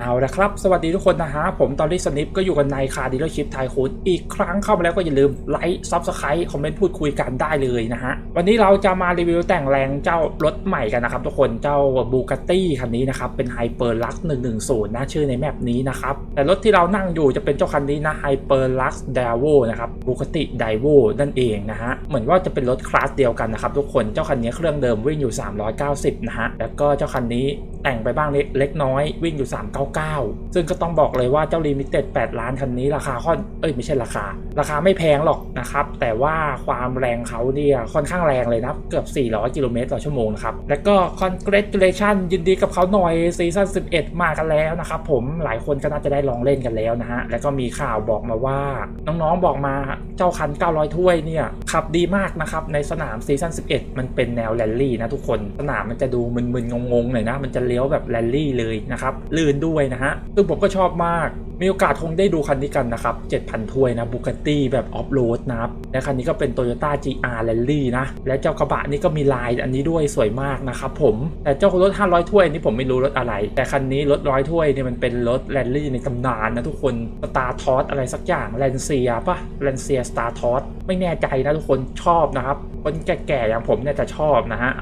เอาละครับ สวัสดีทุกคนนะฮะ ผมตอรี่สนิปก็อยู่กันในคาร์ดิลชิพไทคูนอีกครั้งเข้ามาแล้วก็อย่าลืมไลค์ซับสไครต์คอมเมนต์พูดคุยกันได้เลยนะฮะ วันนี้เราจะมารีวิวแต่งแรงเจ้ารถใหม่กันนะครับทุกคนเจ้าบูก a ตตี้คันนี้นะครับ เป็นไฮเปอร์ลัก110นะชื่อในแมปนี้นะครับ แต่รถที่เรานั่งอยู่จะเป็นเจ้าคันนี้นะไฮเปอร์ลักซ์เดวนะครับบูก a ตตี้ไดโวนั่นเองนะฮะเหมือนว่าจะเป็นรถคลาสเดียวกันนะครับทุกคนเจ้าคันนี้เครื่องเดิมวิ่งอยู่ 390นะฮะแล้วก็เจ้าคันนี้แต่งไปบ้างเล็กน้อยวิ่งอยู่99 ซึ่งก็ต้องบอกเลยว่าเจ้าลิมิเต็ด8ล้านคันนี้ราคาค่อนเอ้ยไม่ใช่ราคา ราคาไม่แพงหรอกนะครับ แต่ว่าความแรงเขาเนี่ยค่อนข้างแรงเลยนะเกือบ 400 กิโลเมตรต่อชั่วโมงนะครับ แล้วก็ congratulation ยินดีกับเขาหน่อยซีซั่น11 มากันแล้วนะครับผมหลายคนก็น่าจะได้ลองเล่นกันแล้วนะฮะแล้วก็มีข่าวบอกมาว่าน้องๆบอกมาเจ้าคัน 900 ถ้วยเนี่ยขับดีมากนะครับในสนามซีซั่น11 มันเป็นแนวแรลลี่นะทุกคนสนามมันจะดูมึนๆงงๆหน่อยนะมันจะเลี้ยวแบบแรลลี่เลยนะครับลื่นด้วยนะฮะ ซึ่งผมก็ชอบมาก มีโอกาสคงได้ดูคันนี้กันนะครับ 7,000 ถ้วยนะบุก a ตตี้แบบออฟโรดนะครับ และคันนี้ก็เป็น Toyota GR Rally นะ และเจ้ากระบะนี่ก็มีลายอันนี้ด้วยสวยมากนะครับผม แต่เจ้ารถ 500 ถ้วยนี่ผมไม่รู้รถอะไร แต่คันนี้รถร้อยถ้วยนี่มันเป็นรถแรลลี่ในตำนานนะทุกคนสตาร์ทอสอะไรสักอย่างแลนเซียปะแลนเซียสตาร์ทอสไม่แน่ใจนะทุกคนชอบนะครับคนแก่ๆอย่างผมเนี่ยจะชอบนะฮะ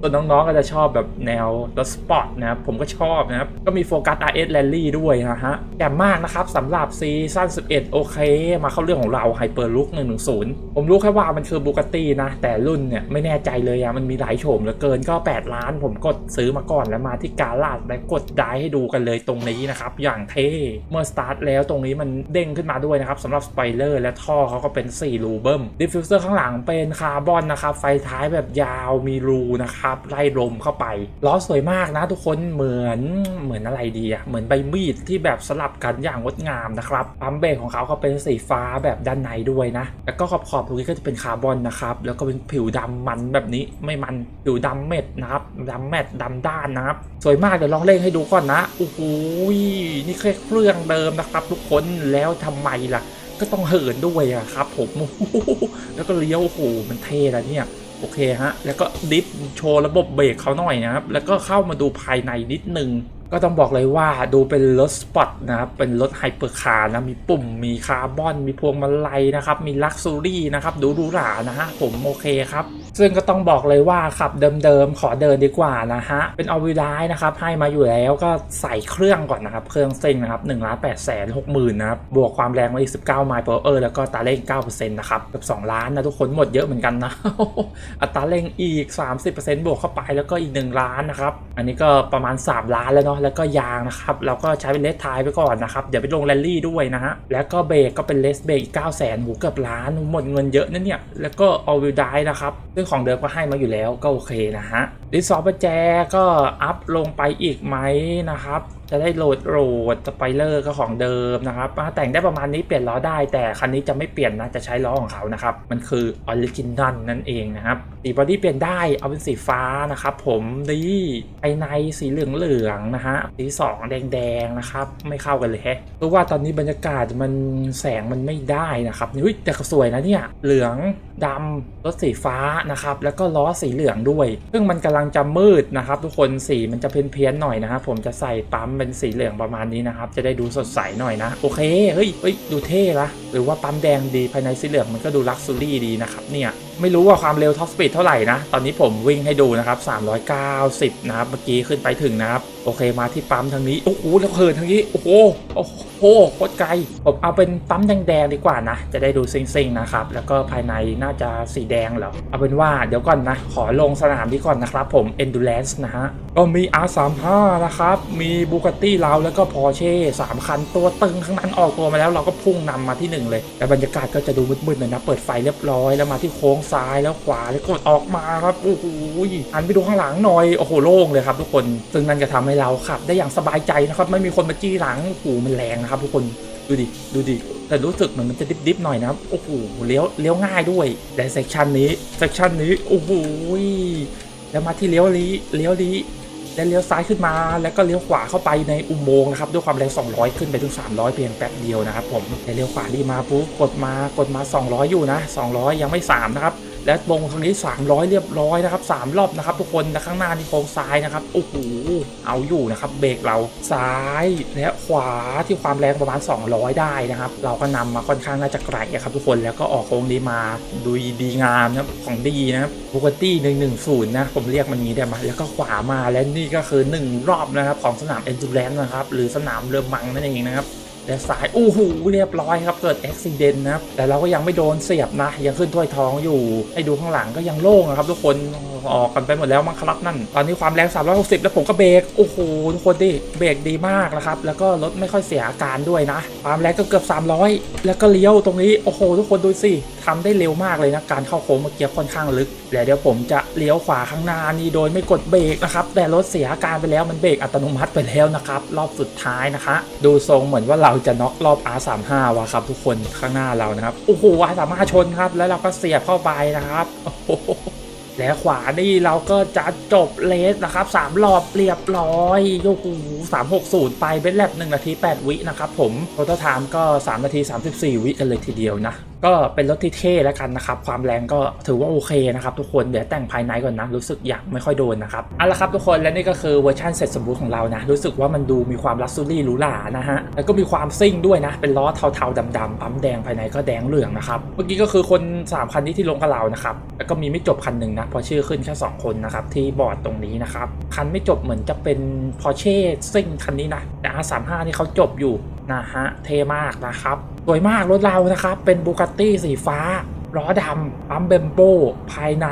ตัวน้องๆก็จะชอบแบบแนวรถสปอร์ตนะครับผมก็ชอบนะครับก็มีโฟกัส RS Rally ด้วยนะฮะแจ่มมากนะครับสำหรับซีซั่น11 โอเค มาเข้าเรื่องของเรา Hyper Look 110 ผมรู้แค่ว่ามันคือบูกตี้นะ แต่รุ่นเนี่ยไม่แน่ใจเลยอะมันมีหลายโฉมเหลือเกินก็ 8 ล้าน ผมกดซื้อมาก่อนแล้วมาที่กาลาดและกดได้ให้ดูกันเลยตรงนี้นะครับ อย่างเท่เมื่อสตาร์ทแล้วตรงนี้มันเด้งขึ้นมาด้วยนะครับสำหรับสไปเลอร์และท่อเขาก็เป็น 4 รูเบิ้มดิฟฟิวเซอร์ข้างหลังเป็นคาร์บอนนะครับไฟท้ายแบบยาวมีรูนะครับไล่ลมเข้าไปล้อสวยมากนะทุกคนเหมือนเหมือนอะไรดีอะเหมือนใบมีดที่แบบสลับกันอย่างงดงามนะครับปั๊มเบรกของเขาเขาเป็นสีฟ้าแบบด้านในด้วยนะ แล้วก็ขอบขอบตรงนี้ก็จะเป็นคาร์บอนนะครับ แล้วก็เป็นผิวดำมันแบบนี้ไม่มันผิวดำเม็ดนะครับดำแมทดำด้านนะครับ สวยมากเดี๋ยวลองเล่นให้ดูก่อนนะโอ้โหนี่แค่เครื่องเดิมนะครับ ทุกคนแล้วทำไมล่ะ ก็ต้องเหินด้วยอะครับ ผมแล้วก็เลี้ยวโอ้โหมันเท่ล้วเนี่ยโอเคฮะ แล้วก็ดิฟโชว์ระบบเบรกเขาหน่อยนะครับ แล้วก็เข้ามาดูภายในนิดนึง ก็ต้องบอกเลยว่าดูเป็นรถสปอร์ตนะครับ เป็นรถไฮเปอร์คาร์นะ มีปุ่ม มีคาร์บอน มีพวงมาลัยนะครับ มีลักซ์ซูรี่นะครับ ดูหรูหรานะฮะ ผมโอเคครับ ซึ่งก็ต้องบอกเลยว่าขับเดิมๆ ขอเดินดีกว่านะฮะ เป็นอ l วิล i นะครับ ให้มาอยู่แล้วก็ใส่เครื่องก่อนนะครับ เครื่องเซ็งนะครับ1นึ่งล้านแปดแสนหกหมื่นนะครับ บวกความแรงมาอีก19ไมล์ per hour แล้วก็อัตราเปอร่ง9%นต์นะครับเกือบ2ล้านนะทุกคนหมดเยอะเหมือนกันนะ อัตราเร่งอีก30%บวกเข้าไปแล้วก็อีก1ล้านนะครับ อันนี้ก็ประมาณ3ล้านแล้วเนาะแล้วก็ยางนะครับเราก็ใช้เป็นเลสทายไปก่อนนะครับเดี๋ยวไปลงแรลลี่ด้วยนะฮะแล้วก็เบรกก็เป็นเลสเบรกอีก9 0 0 0 0หูเกือบล้านหมดเงินเยอะนั่นเนี่ยแล้วก็อาวิวไดนะครับซึ่งของเดิมก็ให้มาอยู่แล้วก็โอเคนะฮะดิสซอฟประแจก็อัพลงไปอีกไหมนะครับ จะได้โหลดโหลดสไปเลอร์ก็ของเดิมนะครับแต่งได้ประมาณนี้เปลี่ยนล้อได้ แต่คันนี้จะไม่เปลี่ยนนะ จะใช้ล้อของเขานะครับ มันคือออริจิน l ลนั่นเองนะครับสีบอดี้เปลี่ยนได้เอาเป็นสีฟ้านะครับผมดีภายในสีเหลืองๆนะฮะสีสองแดงๆนะครับไม่เข้ากันเลยแฮะเพราะว่าตอนนี้บรรยากาศมันแสงมันไม่ได้นะครับนี่อุ๊ยแต่ก็สวยนะเนี่ยเหลืองดำรถสีฟ้านะครับแล้วก็ล้อสีเหลืองด้วย ซึ่งมันกำลังจะมืดนะครับ ทุกคนสีมันจะเพี้ยนๆหน่อยนะครับผมจะใส่ปั๊มเป็นสีเหลืองประมาณนี้นะครับ จะได้ดูสดใสหน่อยนะ โอเค เฮ้ยเฮ้ยดูเท่ละหรือว่าปั๊มแดงดีภายในสีเหลืองมันก็ดูลักซ์ซูรี่ดีนะครับเนี่ย ไม่รู้ว่าความเร็วท็อปสปีดเท่าไหร่นะ ตอนนี้ผมวิ่งให้ดูนะครับ 390 นะครับ เมื่อกี้ขึ้นไปถึงนะครับ โอเคมาที่ปั๊มทางนี้ โอ้โหแล้วเหินทางนี้ โอ้โห โอ้โห โคตรไกล ผมเอาเป็นปั๊มแดงๆดีกว่านะ จะได้ดูซิงๆนะครับ แล้วก็ภายในน่าจะสีแดงเหรอ เอาเป็นว่าเดี๋ยวก่อนนะ ขอลงสนามดีก่อนนะครับผม Endurance นะฮะ ก็มี R35 นะครับ มี Bugatti เราแล้วก็ Porsche 3 คันตัวตึงข้างนั้นออกตัวมาแล้วเราก็พุ่งนำมาที่ 1 เลย แต่บรรยากาศก็จะดูมืดๆหน่อยนะ เปิดไฟเรียบร้อยแล้วมาที่โค้งซ้ายแล้วขวาแล้วกดออกมาครับโอ้โหหันไปดูข้างหลังหน่อยโอ้โหโล่งเลยครับทุกคนซึ่งนั่นจะทำให้เราขับ ได้อย่างสบายใจนะครับไม่มีคนมาจี้หลังโอ้โหมันแรงนะครับทุกคนดูดิดูดิแต่รู้สึกเหมือนมันจะดิบๆหน่อยนะครับโอ้โหเลี้ยวเลี้ยวง่ายด้วยและเซกชันนี้เซกชันนี้โอ้โหแล้วมาที่เลี้ยวลี้เลี้ยวลี้ แล้วเลี้ยวซ้ายขึ้นมา แล้วก็เลี้ยวขวาเข้าไปในอุโมงค์นะครับด้วยความแรง 200 ขึ้นไปถึง 300 เพียงแป๊บเดียวนะครับผมแต่เลี้ยวขวาดีมาปุ๊บกดมากดมา 200 อยู่นะ 200 ยังไม่ 3 นะครับ และวงทางนี้ 300 เรียบร้อยนะครับ3รอบนะครับ ทุกคนและข้างหน้านี่โค้งซ้ายนะครับโอ้โหเอาอยู่นะครับเบรกเราซ้ายและขวาที่ความแรงประมาณ 200 ได้นะครับ เราก็นำมาค่อนข้างน่าจะไกลครับทุกคนแล้วก็ออกโค้งนี้มาดูดีงามนะของดีนะครับบูกตี้110นะผมเรียกมันนี้ได้ไหมแล้วก็ขวามาและนี่ก็คือ 1 รอบนะครับของสนามเอ็นดูแลนนะครับหรือสนามเรือมังนั่นเองนะครับ และสายโอู้หูเรียบร้อยครับ เกิดอุบิเหตุนะครับแต่เราก็ยังไม่โดนเสียบนะ ยังขึ้นถ้วยทองอยู่ ให้ดูข้างหลังก็ยังโล่งนะครับทุกคนออกกันไปหมดแล้วมั้งครับนั่น ตอนนี้ความแรง 360 แล้วผมก็เบรก โอ้โห ทุกคนดิ เบรกดีมากนะครับ แล้วก็รถไม่ค่อยเสียอาการด้วยนะ ความแรงก็เกือบ 300 แล้วก็เลี้ยวตรงนี้ โอ้โห ทุกคนดูสิทำได้เร็วมากเลยนะ การเข้าโค้งเมื่อกี้ค่อนข้างลึกเดี๋ยวเดี๋ยวผมจะเลี้ยวขวาข้างหน้านี่โดยไม่กดเบรกนะครับ แต่รถเสียอาการไปแล้ว มันเบรกอัตโนมัติไปแล้วนะครับ รอบสุดท้ายนะคะ ดูทรงเหมือนว่าเราจะน็อกรอบ R35 ว่ะครับทุกคนข้างหน้าเรานะครับ โอ้โหอาร์สามห้าชนครับ แล้วเราก็เสียบเข้าไปนะครับและขวานี่เราก็จะจบเลสนะครับ3รอบเรียบร้อยโยกูสามหกศูนย์ไปเป็นแลบหนึ่งนาที8วินะครับผมโ o ต a l ไทม์ก็3นาที34วิกันเลยทีเดียวนะ ก็เป็นรถที่เท่แล้วกันนะครับ ความแรงก็ถือว่าโอเคนะครับทุกคนเดี๋ยวแต่งภายในก่อนนะ รู้สึกอยากไม่ค่อยโดนนะครับเอาละครับทุกคนและนี่ก็คือเวอร์ชันเสร็จสมบูรณ์ของเรานะ รู้สึกว่ามันดูมีความลักซ์รี่หรูหรานะฮะแล้วก็มีความซิ่งด้วยนะ เป็นล้อเทาๆดำๆปั๊มแดงภายในก็แดงเหลืองนะครับเมื่อกี้ก็คือคน 3 คันนี้ที่ลงกับเรานะครับแล้วก็มีไม่จบคันหนึ่งนะพอชื่อขึ้นแค่2คนนะครับที่บอร์ดตรงนี้นะครับคันไม่จบเหมือนจะเป็นพอเช่ซิ่งคันนี้นะแต่ R35 นี่เขาจบอยู่ นะฮะเท่มากนะครับสวยมากรถเรานะครับเป็นบูกัตตี้สีฟ้าล้อดำปั๊มเบมโบภายใน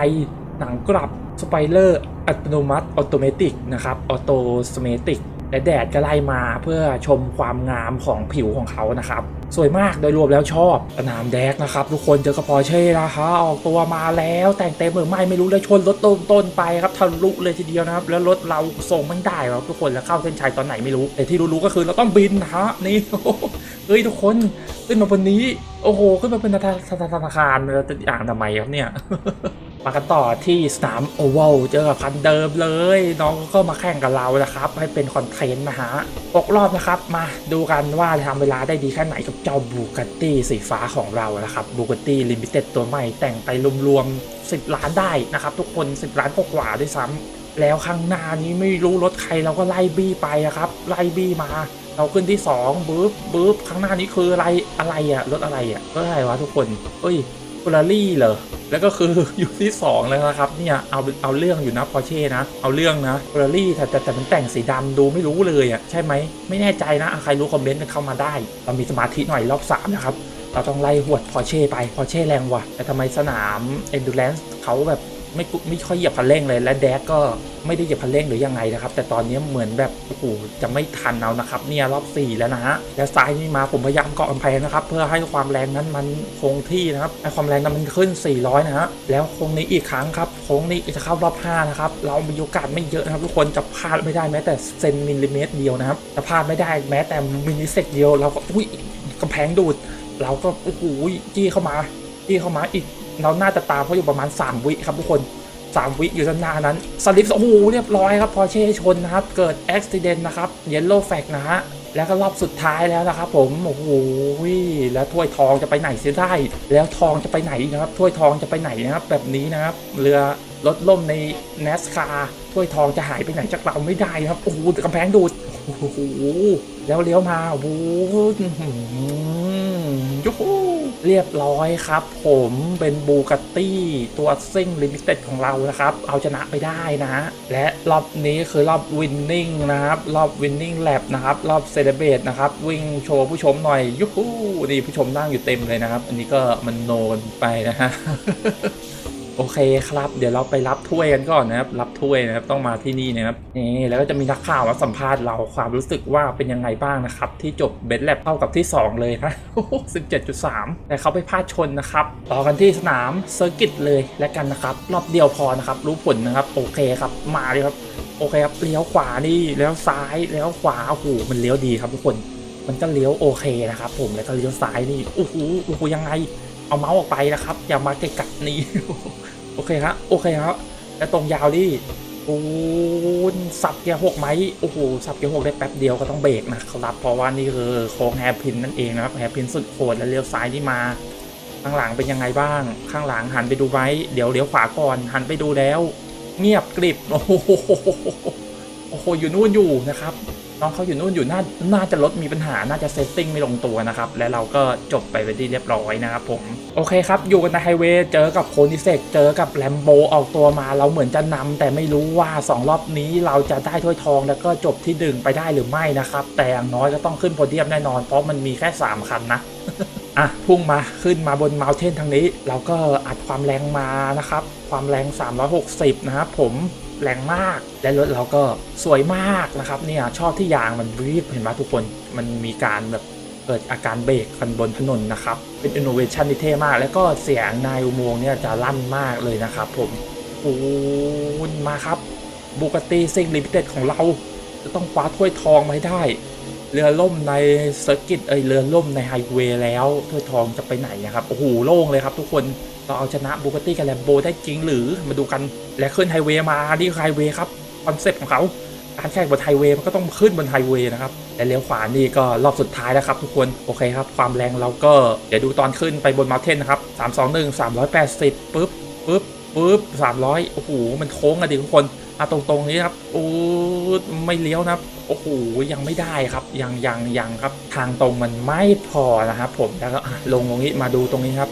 หนังกลับสไปเลอร์อัตโนมัติออโตเมติกนะครับออโตสเมติก และแดดก็ไล่มาเพื่อชมความงามของผิวของเขานะครับ สวยมากโดยรวมแล้วชอบสนามแดกนะครับ ทุกคนเจอกับพอเช่นะคะออกตัวมาแล้วแต่งเต็มหรือไม่ไม่รู้เลยชนรถต้นต้นไปครับทะลุเลยทีเดียวนะครับ แล้วรถเราส่งไม่ได้ครับทุกคนแล้วเข้าเส้นชัยตอนไหนไม่รู้ แต่ที่รู้ๆก็คือเราต้องบินนะฮะนี่เฮ้ยทุกคนขึ้นมาบนนี้ โอ้โหขึ้นมาเป็นธนาคารแล้วจะอ่านทำไมครับเนี่ย มากันต่อที่สนามโอเวลเจอกับคันเดิมเลย น้องก็มาแข่งกับเรานะครับ ให้เป็นคอนเทนต์นะฮะหกรอบนะครับ มาดูกันว่าจะทำเวลาได้ดีแค่ไหนกับเจ้าบูก a ตตี้สีฟ้าของเรานะครับบูก a ตตี้ลิมิเต็ดตัวใหม่แต่งไปรวมๆ 10 ล้านได้นะครับ ทุกคน 10 ล้านกว่าด้วยซ้ำแล้วข้างหน้านี้ไม่รู้รถใครเราก็ไล่บี้ไปครับ ไล่บี้มาเราขึ้นที่2บึ๊บบึ๊บข้างหน้านี้คืออะไรอะไรอะรถอะไรอะรถอะไรวะทุกคนเอ้ยเฟอร์รารี่เหรอ แล้วก็คืออยู่ที่ 2 แล้วนะครับเนี่ยเอาเอาเรื่องอยู่นะพอเช่นะ เอาเรื่องนะเฟอร์รี่แต่แต่แต่มันแต่งสีดำดูไม่รู้เลยอะใช่ไหมไม่แน่ใจนะใครรู้คอมเมนต์กันเข้ามาได้ เรามีสมาธิหน่อยรอบ3นะครับเราต้องไล่หวดพอเช่ไปพอเช่แรงว่ะแต่ทำไมสนามเอนดูแลนซ์เขาแบบ ไม่ไม่ค่อยเหยียบคันเร่งเลย และแดกก็ไม่ได้เหยียบคันเร่งหรือยังไงนะครับ แต่ตอนนี้เหมือนแบบโอ้โหจะไม่ทันเอานะครับ เนี่ยรอบ 4 แล้วนะฮะแล้วซ้ายนี่มาผมพยายามเกาะกำแพงนะครับ เพื่อให้ความแรงนั้นมันคงที่นะครับให้ความแรงนั้นมันขึ้น 400 นะฮะแล้วโค้งนี้อีกครั้งครับโค้งนี้จะเข้ารอบ5นะครับเรามีโอกาสไม่เยอะนะครับ ทุกคนจะพลาดไม่ได้แม้แต่เซนมิลลิเมตรเดียวนะครับจะพลาดไม่ได้แม้แต่มิลลิเซกเดียวเราก็อุ้ยกำแพงดูด เราก็โอ้โหจี้เข้ามาจี้เข้ามาอีก เราน่าจะตามเขาอยู่ประมาณ 3 วิครับทุกคน 3 วิอยู่ด้านหน้านั้นสลิปโอ้โหเรียบร้อยครับพอเช่ชนนะครับ เกิดอุบิเหตุนะครับเยลโล่แฟกนะฮะแล้วก็รอบสุดท้ายแล้วนะครับผมโอ้โหแล้วถ้วยทองจะไปไหนเสียได้ แล้วทองจะไปไหนนะครับถ้วยทองจะไปไหนนะครับ แบบนี้นะครับ เรือรถล่มใน n a s c a r ถ้วยทองจะหายไปไหนจากเราไม่ได้นะครับโอ้โหกำแพงดูด โอ้โหแล้วเลี้ยวมาโอ้โหยูหูเรียบร้อยครับ ผมเป็นบูก a ตตี้ตัวซิ่งลิมิเต็ดของเรานะครับ เอาชนะไปได้นะ และรอบนี้คือรอบวินนิ่งนะครับ รอบวินนิ่งแลบนะครับ รอบเซเลเบตนะครับ วิ่งโชว์ผู้ชมหน่อยยูหูนี่ผู้ชมนั่งอยู่เต็มเลยนะครับ อันนี้ก็มันโนนไปนะฮะ โอเคครับ เดี๋ยวเราไปรับถ้วยกันก่อนนะครับ รับถ้วยนะครับต้องมาที่นี่นะครับนี่แล้วก็จะมีนักข่าวมาสัมภาษณ์เราความรู้สึกว่าเป็นยังไงบ้างนะครับ ที่จบเบสแลบเท่ากับที่ 2 เลยนะ17.3แต่เขาไปพลาดชนนะครับต่อกันที่สนามเซอร์กิตเลยแล้วกันนะครับรอบเดียวพอนะครับ รู้ผลนะครับ โอเคครับ มาเลยครับโอเคครับเลี้ยวขวานี่แล้วซ้ายแล้วขวาโอ้โหมันเลี้ยวดีครับทุกคน มันก็เลี้ยวโอเคนะครับ ผมแล้วก็เลี้ยวซ้ายนี่โอ้โหโอ้โหยังไง เอาเมาส์ออกไปนะครับ อย่ามาเกะกะนี่โอเคครับโอเคครับแล้วตรงยาวดิโอ้ยสับเกียร์หกไหมโอ้โหสับเกียร์หกได้แป๊บเดียวก็ต้องเบรกนะครับเพราะว่านี่คือโค้งแฮร์พินนั่นเองนะครับแฮร์พินสุดโหดแล้วเลี้ยวซ้ายนี่มา ข้างหลังเป็นยังไงบ้าง ข้างหลังหันไปดูไหมเดี๋ยวเลี้ยวขวาก่อนหันไปดูแล้ว เงียบกริบโอ้โหโอ้โหอยู่นู่นอยู่นะครับ น้องเขาอยู่นู่นอยู่น่าน่าจะรถมีปัญหาน่าจะเซตติ้งไม่ลงตัวนะครับ และเราก็จบไปเป็นที่เรียบร้อยนะครับผม โอเคครับ อยู่กันในไฮเวย์เจอกับโคนิเซกเจอกับแลมโบออกตัวมาเราเหมือนจะนำแต่ไม่รู้ว่า 2 รอบนี้เราจะได้ถ้วยทองแล้วก็จบที่ดึงไปได้หรือไม่นะครับ แต่อย่างน้อยก็ต้องขึ้นโพเดียมแน่นอน เพราะมันมีแค่ 3 คันนะอะพุ่งมาขึ้นมาบนเมา u เทนทางนี้ เราก็อัดความแรงมานะครับ ความแรง 360 นะครับผม แรงมาก และรถเราก็สวยมากนะครับเนี่ยชอบที่ยางมันรีบเห็นไหมทุกคนมันมีการแบบเกิดอาการเบรกกันบนถนนนะครับ เป็นอินโนเวชันที่เท่มาก แล้วก็เสียงในอุโมงค์เนี่ยจะลั่นมากเลยนะครับผมโอ้ยมาครับบูกติซิงลิมิเต็ดของเรา จะต้องคว้าถ้วยทองมาให้ได้ เรือล่มในเซอร์กิตเอยเรือล่มในไฮเวย์แล้วถ้วยทองจะไปไหนนะครับโอ้โหโล่งเลยครับทุกคน เราเอาชนะบูกตี้กับแลมโบได้จริงหรือมาดูกันและขึ้นไฮเวย์มานี่ไฮเวย์ครับคอนเซ็ปต์ของเขาการแข่งบนไฮเวย์มันก็ต้องขึ้นบนไฮเวย์นะครับและเลี้ยวขวานี่ก็รอบสุดท้ายแล้วครับทุกคนโอเคครับ ความแรงเราก็เดี๋ยวดูตอนขึ้นไปบนมา u เทนนะครับ321 380ปึ๊บปึ๊บปึ๊บ300โอ้โหมันโค้งอะดิทุกคน อะตรงๆนี้ครับโอ้ไม่เลี้ยวนะครับโอ้โหยังไม่ได้ครับยังยังยังครับ ทางตรงมันไม่พอนะครับผมแล้วก็ลงตรงนี้มาดูตรงนี้ครับ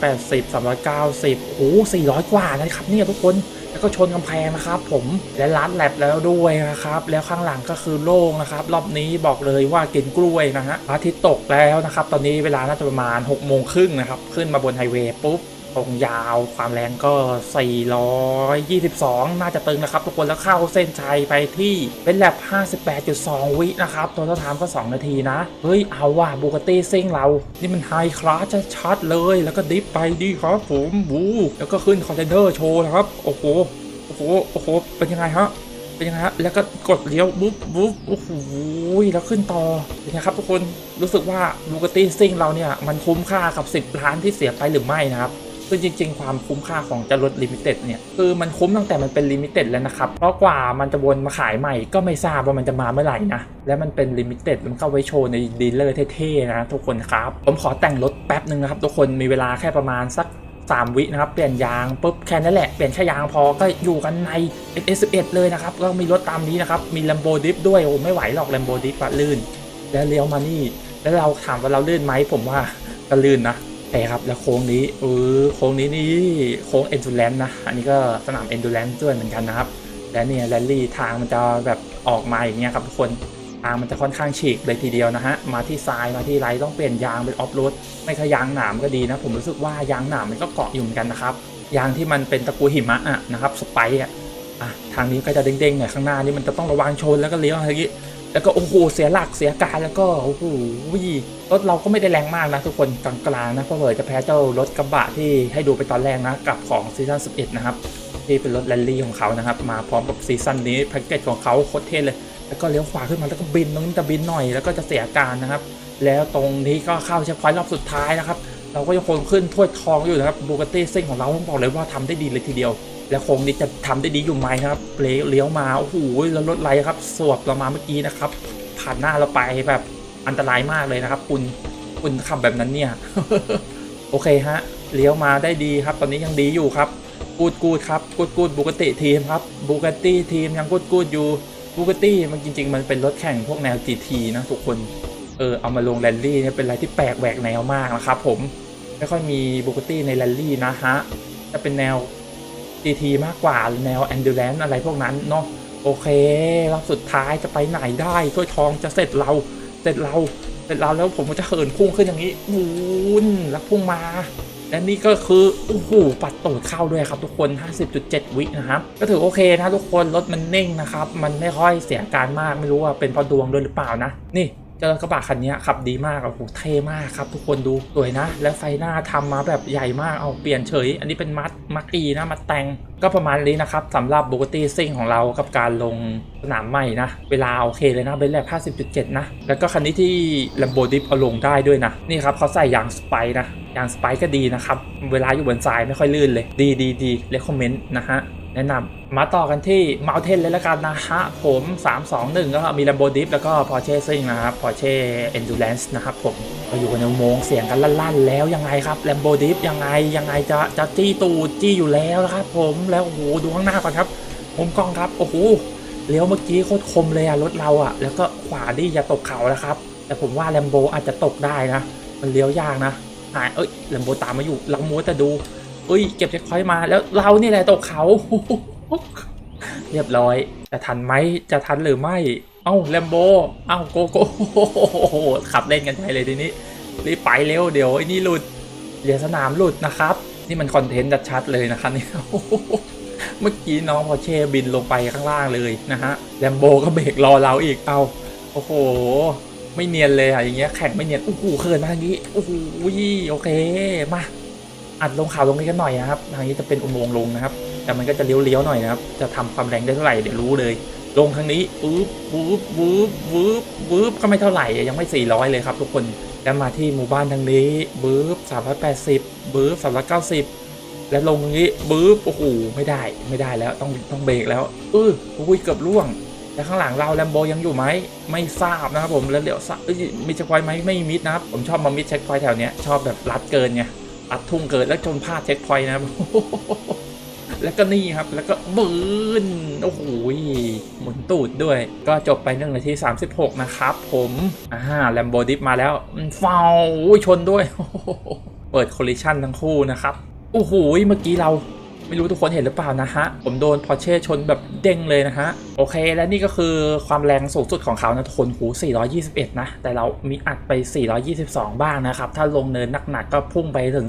380 390โอ้โห400 กว่านะครับเนี่ยทุกคนแล้วก็ชนกำแพงนะครับ ผมและลัดแลบแล้วด้วยนะครับ แล้วข้างหลังก็คือโล่งนะครับ รอบนี้บอกเลยว่ากินกล้วยนะฮะพระอาทิตย์ตกแล้วนะครับ ตอนนี้เวลาน่าจะประมาณ6โมงครึ่งนะครับ ขึ้นมาบนไฮเวย์ปุ๊บ ตรงยาวความแรงก็ 422 น่าจะตึงนะครับ ทุกคนแล้วเข้าเส้นชัยไปที่เป็นแลบ58.2 วินะครับตัวเท่าทามก็ 2 นาทีนะ เฮ้ย เอาว่ะบูกตี้ซิ่งเรา นี่มันไฮคลาสชัดๆเลย แล้วก็ดิฟไปดีครับผมบูแล้วก็ขึ้นคอนเทนเนอร์โชว์นะครับ โอ้โห โอ้โห โอ้โห เป็นยังไงฮะเป็นยังไงฮะ แล้วก็กดเลี้ยวบุ๊บบุ๊บโอ้โห แล้วขึ้นต่อ เป็นไงครับทุกคน รู้สึกว่าบูกตี้ซิ่งเราเนี่ย มันคุ้มค่ากับ 10 ล้านที่เสียไปหรือไม่นะครับ ซึ่งจริง ๆ ความคุ้มค่าของจะรถลิมิเต็ดเนี่ยคือมันคุ้มตั้งแต่มันเป็นลิมิเต็ดแล้วนะครับ เพราะกว่ามันจะวนมาขายใหม่ก็ไม่ทราบว่ามันจะมาเมื่อไหร่นะ และมันเป็นลิมิเต็ดมันก็ไว้โชว์ในดีลเลอร์เท่ๆนะทุกคนครับ ผมขอแต่งรถแป๊บหนึ่งนะครับทุกคนมีเวลาแค่ประมาณสัก3 วินะครับ เปลี่ยนยางปุ๊บแค่นั้นแหละ เปลี่ยนแค่ยางพอก็อยู่กันใน S11 เลยนะครับ ก็มีรถตามนี้นะครับ มี Lambo Dip ด้วย โอ้ไม่ไหวหรอก Lambo Dip อะลื่น แล้วเลี้ยวมานี่ แล้วเราถามว่าเราลื่นไหมผมว่าก็ลื่นนะ แต่ครับ แล้วโค้งนี้เออโค้งนี้นี่โค้ง endurance นะ อันนี้ก็สนาม endurance ด้วยเหมือนกันนะครับ และเนี่ยแรลลี่ทางมันจะแบบออกมาอย่างเงี้ยครับทุกคนทางมันจะค่อนข้างฉีกเลยทีเดียวนะฮะ มาที่ซ้ายมาที่ไรต้องเปลี่ยนยางเป็นออฟโรดไม่ขยางหนามก็ดีนะ ผมรู้สึกว่ายางหนามมันก็เกาะอยู่เหมือนกันนะครับ ยางที่มันเป็นตะปูหิมะอะนะครับสไปอะอะทางนี้ก็จะเด้งๆหน่อยข้างหน้านี่มันจะต้องระวังชนแล้วก็เลี้ยวอะไรอย่างงี้ แล้วก็โอ้โหเสียหลักเสียการแล้วก็โอ้โหรถเราก็ไม่ได้แรงมากนะทุกคนกลางๆนะเพราะเผยจะแพ้เจ้ารถกระบะที่ให้ดูไปตอนแรกนะกับของซีซั่น11 นะครับที่เป็นรถแรลลี่ของเขานะครับ มาพร้อมกับซีซั่นนี้แพ็กเกจของเขาโคตรเท่เลย แล้วก็เลี้ยวขวาขึ้นมาแล้วก็บินตรงนี้จะบินหน่อยแล้วก็จะเสียการนะครับ แล้วตรงนี้ก็เข้าเช็คพอยต์รอบสุดท้ายนะครับ เราก็ยังคงขึ้นถ้วยทองอยู่นะครับบูก a ตี้ซิ่งของเราต้องบอกเลยว่าทำได้ดีเลยทีเดียว แล้วโค้งนี้จะทำได้ดีอยู่ไหมนะครับเลี้ยวมาโอ้โหแล้วรถไหลครับ สวบเรามาเมื่อกี้นะครับ ผ่านหน้าเราไปแบบอันตรายมากเลยนะครับ คุณคุณขับแบบนั้นเนี่ย โอเคฮะเลี้ยวมาได้ดีครับ ตอนนี้ยังดีอยู่ครับกูดกูดครับกูดกูดบูกติทีมครับบูกติทีมยังกูดกูดอยู่บูกติมันจริง ๆ มันเป็นรถแข่งพวกแนว GT นะทุกคนเออเอามาลงแรลลี่เนี่ยเป็นอะไรที่แปลกแหวกแนวมากนะครับผม ไม่ค่อยมีบูกติในแรลลี่นะฮะ จะเป็นแนว GT มากกว่าแนว Endurance อะไรพวกนั้นเนาะโอเครอบสุดท้ายจะไปไหนได้ถ้วยทองจะเสร็จเราเสร็จเราเสร็จเราแล้วผมก็จะเหินพุ่งขึ้นอย่างนี้นูนแล้วพุ่งมา และนี่ก็คือโอ้โหปัดตูดเข้าด้วยครับทุกคน 50.7 วินะครับ ก็ถือโอเคนะทุกคนรถมันนิ่งนะครับ มันไม่ค่อยเสียการมากไม่รู้ว่าเป็นเพราะดวงด้วยหรือเปล่านะ นี่ เจอกระบะคันนี้ขับดีมากโอ้โหเท่มากครับทุกคนดูสวยนะ แล้วไฟหน้าทำมาแบบใหญ่มากเอาเปลี่ยนเฉย อันนี้เป็นมัดมักอีนะมัดแต่งก็ประมาณนี้นะครับสำหรับบูกตี้ซิ่งของเรากับการลงสนามใหม่นะ เวลาโอเคเลยนะเบนแลบ50.7 นะ แล้วก็คันนี้ที่ Lambo Dip เอาลงได้ด้วยนะ นี่ครับเขาใส่ยางสไปนะยางสไปก็ดีนะครับ เวลาอยู่บนทรายไม่ค่อยลื่นเลย ดีดีดีเลคคอมเมนต์นะฮะ แนะนำมาต่อกันที่ Mountain เลยละกันนะฮะ ผม 321 ก็มี Lambo Dip แล้วก็ Porsche Sing นะครับ Porsche Endurance นะครับผมก็อยู่กันในโมงเสียงกันลั่นๆ แล้วยังไงครับ Lambo Dip ยังไงยังไงจะจะจี้ตูจี้อยู่แล้วนะครับผมแล้วโอ้โหดูข้างหน้าก่อนครับมุมกล้องครับโอ้โหเลี้ยวเมื่อกี้โคตรคมเลยอะรถเราอะแล้วก็ขวาดิอย่าตกเขานะครับ แต่ผมว่า Lambo อาจจะตกได้นะ มันเลี้ยวยากนะหายเอ้ย Lambo ตามมาอยู่เรามัวแต่ดู อุ้ยเก็บเช็คพอยต์มาแล้วเรานี่แหละตกเขา เรียบร้อย จะทันไหมจะทันหรือไม่ เอ้าแลมโบเอ้าโกโก้ขับเล่นกันไปเลยทีนี้รีบไปเร็วเดี๋ยวไอ้นี่หลุดเหรียญสนามหลุดนะครับ นี่มันคอนเทนต์ชัดเลยนะครับเนี่ยเมื่อกี้น้องพอเช่บินลงไปข้างล่างเลยนะฮะแลมโบก็เบรกรอเราอีกเอาโอ้โห ไม่เนียนเลยอะอย่างเงี้ยแข่งไม่เนียนโอ้โหเขินมากอย่างงี้โอ้โหโอเคมา อัดลงข่าวลงนี้กันหน่อยนะครับ ทางนี้จะเป็นอุโมงค์ลงนะครับ แต่มันก็จะเลี้ยวๆหน่อยนะครับ จะทำความแรงได้เท่าไหร่เดี๋ยวรู้เลย ลงทางนี้ปุ๊บปุ๊บปุ๊บปุ๊บปุ๊บก็ไม่เท่าไหร่ยังไม่ 400 เลยครับ ทุกคนแล้วมาที่หมู่บ้านทางนี้ปุ๊บ380ปุ๊บ390แล้วลงตรงนี้ปุ๊บโอ้โหไม่ได้ไม่ได้แล้วต้องต้องเบรกแล้วเอออุ้ยเกือบล่วง แล้วข้างหลังเราแลมโบยังอยู่ไหมไม่ทราบนะครับผมแล้วเดี๋ยวเอ้ยมีเช็คพอยต์ไหมไม่มิดนะครับผมชอบมามิดเช็คพอยต์แถวเนี้ยชอบแบบรัดเกินไง อัดทุ่งเกิดแล้วจนพลาดเช็คพอยต์นะครับแล้วก็นี่ครับ แล้วก็บืนโอ้โหหมุนตูดด้วย ก็จบไปหนึ่งนาที 36 นะครับผมอ่าแลมโบดิฟมาแล้วเฝ้าวชนด้วย เปิดคอลลิชันทั้งคู่นะครับ โอ้โห เมื่อกี้เรา ไม่รู้ทุกคนเห็นหรือเปล่านะฮะ ผมโดนพอเช่ชนแบบเด้งเลยนะฮะ โอเค และนี่ก็คือความแรงสูงสุดของเขานะทุกคนหู 421 นะ แต่เรามีอัดไป 422 บ้างนะครับ ถ้าลงเนินหนักๆก็พุ่งไปถึง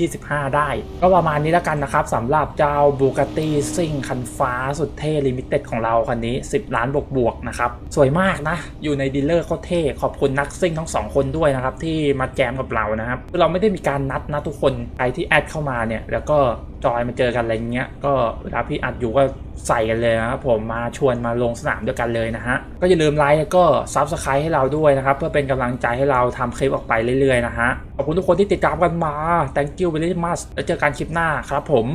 425 ได้ ก็ประมาณนี้แล้วกันนะครับสำหรับเจ้าบูก a ตี้ซิ่งคันฟ้าสุดเท่ลิมิเต็ดของเราคันนี้ 10 ล้านบวกๆนะครับสวยมากนะ อยู่ในดีลเลอร์โคตรเท่ขอบคุณนักซิ่งทั้งสองคนด้วยนะครับที่มาแจมกับเรานะครับคือเราไม่ได้มีการนัดนะทุกคนใครที่แอดเข้ามาเนี่ยแล้วก็จอยมาเจอกันอะไรเงี้ย ก็เวลาพี่อัดอยู่ก็ใส่กันเลยนะครับผมมาชวนมาลงสนามด้วยกันเลยนะฮะ ก็อย่าลืมไลค์แล้วก็ซับสไครต์ให้เราด้วยนะครับ เพื่อเป็นกำลังใจให้เราทำคลิปออกไปเรื่อยๆนะฮะ ขอบคุณทุกคนที่ติดตามกันมา thank you very much แล้วเจอกันคลิปหน้าครับผม